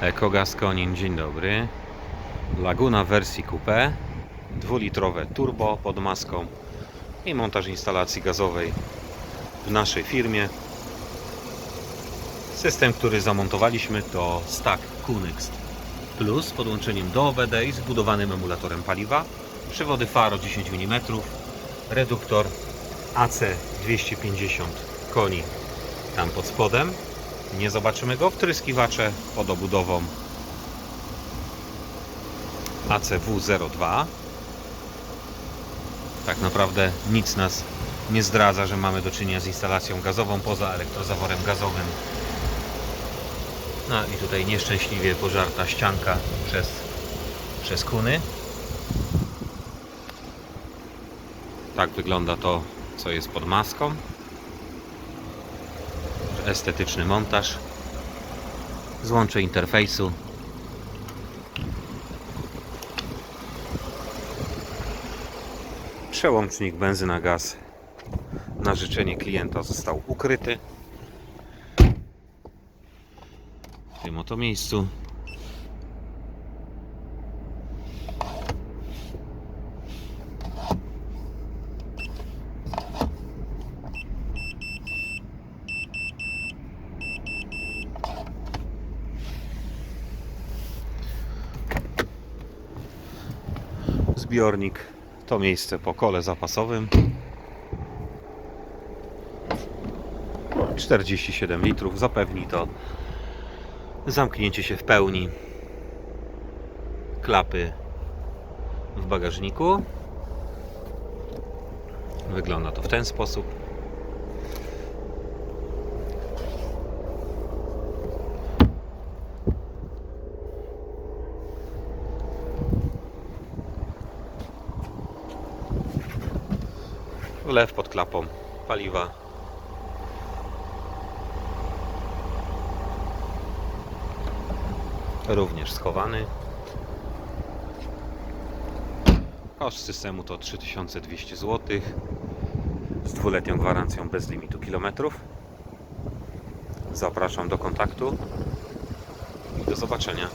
Ekogaz Konin, dzień dobry. Laguna wersji coupé, dwulitrowe turbo pod maską i montaż instalacji gazowej w naszej firmie. System, który zamontowaliśmy to Stack Kunext Plus z podłączeniem do OBD i zbudowanym emulatorem paliwa. Przewody faro 10 mm, reduktor AC 250 koni tam pod spodem. Nie zobaczymy go. Wtryskiwacze pod obudową ACW02. Tak naprawdę nic nas nie zdradza, że mamy do czynienia z instalacją gazową poza elektrozaworem gazowym. No i tutaj nieszczęśliwie pożarta ścianka przez, przez kuny. Tak wygląda to, co jest pod maską. Estetyczny montaż. Złącze interfejsu. Przełącznik benzyna gaz na życzenie klienta został ukryty w tym oto miejscu. Zbiornik to miejsce po kole zapasowym. 47 litrów zapewni to zamknięcie się w pełni klapy w bagażniku. Wygląda to w ten sposób. Wlew pod klapą paliwa. Również schowany. Koszt systemu to 3200 zł z dwuletnią gwarancją bez limitu kilometrów. Zapraszam do kontaktu i do zobaczenia.